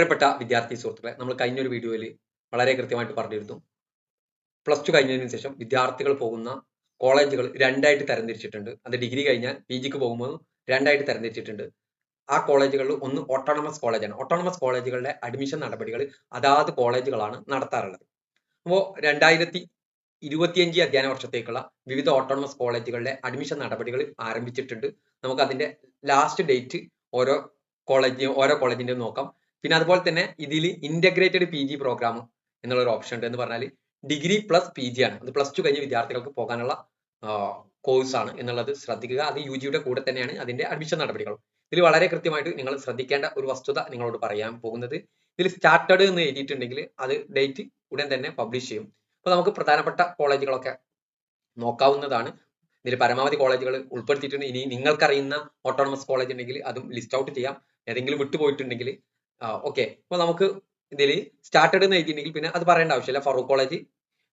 പ്രിയപ്പെട്ട വിദ്യാർത്ഥി സുഹൃത്തുക്കളെ നമ്മൾ കഴിഞ്ഞൊരു വീഡിയോയിൽ വളരെ കൃത്യമായിട്ട് പറഞ്ഞിരുന്നു. പ്ലസ് ടു കഴിഞ്ഞതിന് ശേഷം വിദ്യാർത്ഥികൾ പോകുന്ന കോളേജുകൾ രണ്ടായിട്ട് തരംതിരിച്ചിട്ടുണ്ട്. അത് ഡിഗ്രി കഴിഞ്ഞാൽ പി ജിക്ക് പോകുമ്പോൾ രണ്ടായിട്ട് തരംതിരിച്ചിട്ടുണ്ട്. ആ കോളേജുകളിൽ ഒന്ന് ഓട്ടോണമസ് കോളേജാണ്. ഓട്ടോണമസ് കോളേജുകളുടെ അഡ്മിഷൻ നടപടികൾ അതാത് കോളേജുകളാണ് നടത്താറുള്ളത്. അപ്പോൾ രണ്ടായിരത്തി ഇരുപത്തിയഞ്ച് അധ്യയന വർഷത്തേക്കുള്ള വിവിധ ഓട്ടോണമസ് കോളേജുകളുടെ അഡ്മിഷൻ നടപടികൾ ആരംഭിച്ചിട്ടുണ്ട്. നമുക്ക് അതിന്റെ ലാസ്റ്റ് ഡേറ്റ് ഓരോ കോളേജ് ഓരോ കോളേജിന്റെ നോക്കാം. പിന്നെ അതുപോലെ തന്നെ ഇതിൽ ഇന്റഗ്രേറ്റഡ് പി ജി പ്രോഗ്രാം എന്നുള്ള ഒരു ഓപ്ഷൻ ഉണ്ട് എന്ന് പറഞ്ഞാൽ ഡിഗ്രി പ്ലസ് പി ജി ആണ്. അത് പ്ലസ് ടു കഴിഞ്ഞ വിദ്യാർത്ഥികൾക്ക് പോകാനുള്ള കോഴ്സ് ആണ് എന്നുള്ളത് ശ്രദ്ധിക്കുക. അത് യു ജിയുടെ കൂടെ തന്നെയാണ് അതിന്റെ അഡ്മിഷൻ നടപടികൾ ഇതിൽ വളരെ കൃത്യമായിട്ട് നിങ്ങൾ ശ്രദ്ധിക്കേണ്ട ഒരു വസ്തുത നിങ്ങളോട് പറയാൻ പോകുന്നത്. ഇതിൽ സ്റ്റാർട്ടഡ് എന്ന് എഴുതിയിട്ടുണ്ടെങ്കിൽ അത് ഡേറ്റ് ഉടൻ തന്നെ പബ്ലിഷ് ചെയ്യും. അപ്പോൾ നമുക്ക് പ്രധാനപ്പെട്ട കോളേജുകളൊക്കെ നോക്കാവുന്നതാണ്. ഇതിൽ പരമാവധി കോളേജുകൾ ഉൾപ്പെടുത്തിയിട്ടുണ്ട്. ഇനി നിങ്ങൾക്കറിയുന്ന ഓട്ടോണമസ് കോളേജ് ഉണ്ടെങ്കിൽ അതും ലിസ്റ്റ് ഔട്ട് ചെയ്യാം. ഏതെങ്കിലും വിട്ടുപോയിട്ടുണ്ടെങ്കിൽ ഓക്കെ അപ്പൊ നമുക്ക് ഇതിൽ സ്റ്റാർട്ടഡ് എന്ന് എഴുതിയിട്ടുണ്ടെങ്കിൽ പിന്നെ അത് പറയേണ്ട ആവശ്യമില്ല. ഫറൂഖ് കോളേജ്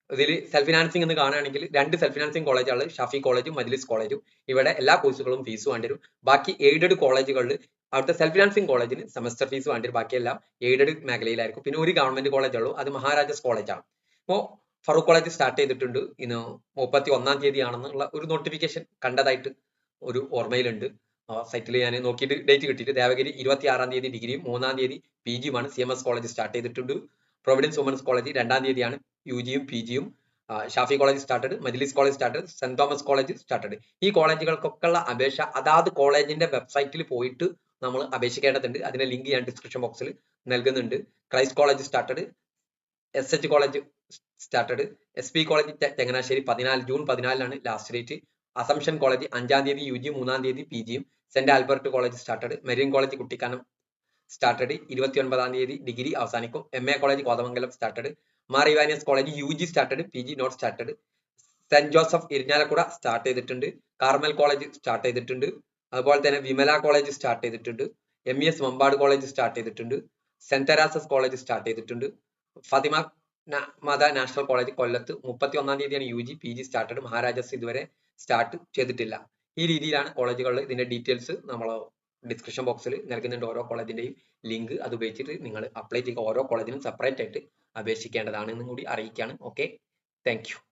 ഇതിൽ സെൽഫ് ഫിനാൻസിങ് എന്ന് കാണുകയാണെങ്കിൽ രണ്ട് സെൽഫ് ഫിനാൻസിങ് കോളേജാണ് ഷാഫി കോളേജും മജ്ലിസ് കോളേജും ഇവിടെ എല്ലാ കോഴ്സുകളും ഫീസ് വേണ്ടി വരും ബാക്കി എയ്ഡഡ് കോളേജുകളിൽ അവിടുത്തെ സെൽഫ് ഫിനാൻസിങ് കോളേജിന് സെമസ്റ്റർ ഫീസ് വേണ്ടി വരും ബാക്കിയെല്ലാം എയ്ഡഡ് മേഖലയിലായിരിക്കും. പിന്നെ ഒരു ഗവൺമെന്റ് കോളേജ് കോളേജുള്ളൂ അത് മഹാരാജാസ് കോളേജാണ് അപ്പോൾ ഫറൂഖ് കോളേജ് സ്റ്റാർട്ട് ചെയ്തിട്ടുണ്ട്. ഇന്ന് മുപ്പത്തി ഒന്നാം തീയതി ആണെന്നുള്ള ഒരു നോട്ടിഫിക്കേഷൻ കണ്ടതായിട്ട് ഒരു ഓർമ്മയിലുണ്ട്. സൈറ്റിൽ ഞാൻ നോക്കിയിട്ട് ഡേറ്റ് കിട്ടിയിട്ട് ദേവഗിരി ഇരുപത്തി ആറാം തീയതി ഡിഗ്രിയും മൂന്നാം തീയതി P ജിയുമാണ് C M S college start ചെയ്തിട്ടുണ്ട്. പ്രൊവിഡൻസ് വുമൻസ് കോളേജ് രണ്ടാം തീയതിയാണ് യു ജിയും പി ജിയും Shafi college started Majlis college started saint Thomas college started ഈ കോളേജുകൾക്കൊക്കെയുള്ള അപേക്ഷ അതാത് കോളേജിന്റെ വെബ്സൈറ്റിൽ പോയിട്ട് നമ്മൾ അപേക്ഷിക്കേണ്ടതുണ്ട്. അതിന്റെ ലിങ്ക് ഞാൻ ഡിസ്ക്രിപ്ഷൻ ബോക്സിൽ നൽകുന്നുണ്ട്. Christ college started S H college started S P college Changanassery പതിനാല് ജൂൺ പതിനാലിനാണ് ലാസ്റ്റ് ഡേറ്റ് അസംഷൻ കോളേജ് അഞ്ചാം തീയതി യു ജി മൂന്നാം തീയതി പി ജിയും saint Albert college started Marian college Kuttikkanam started ഇരുപത്തി ഒൻപതാം തീയതി ഡിഗ്രി അവസാനിക്കും M A college Kothamangalam started Mar Ivanios college U G started P G not started saint Joseph Irinjalakuda start ചെയ്തിട്ടുണ്ട് Carmel college start ചെയ്തിട്ടുണ്ട് അതുപോലെ തന്നെ Vimala college start ചെയ്തിട്ടുണ്ട് M E S Mambad college start ചെയ്തിട്ടുണ്ട് saint Teresa's college start ചെയ്തിട്ടുണ്ട് Fathima Matha national college കൊല്ലത്ത് മുപ്പത്തി ഒന്നാം തീയതിയാണ് U G P G started Maharajas ഇതുവരെ സ്റ്റാർട്ട് ചെയ്തിട്ടില്ല. ഈ രീതിയിലാണ് കോളേജുകളിൽ ഇതിന്റെ ഡീറ്റെയിൽസ് നമ്മൾ ഡിസ്ക്രിപ്ഷൻ ബോക്സിൽ നൽകുന്നുണ്ട് ഓരോ കോളേജിന്റെയും ലിങ്ക് അത് ഉപയോഗിച്ചിട്ട് നിങ്ങൾ അപ്ലൈ ചെയ്യുക. ഓരോ കോളേജിനും സെപ്പറേറ്റ് ആയിട്ട് അപേക്ഷിക്കേണ്ടതാണ് എന്നും കൂടി അറിയിക്കുകയാണ് ഓക്കെ താങ്ക്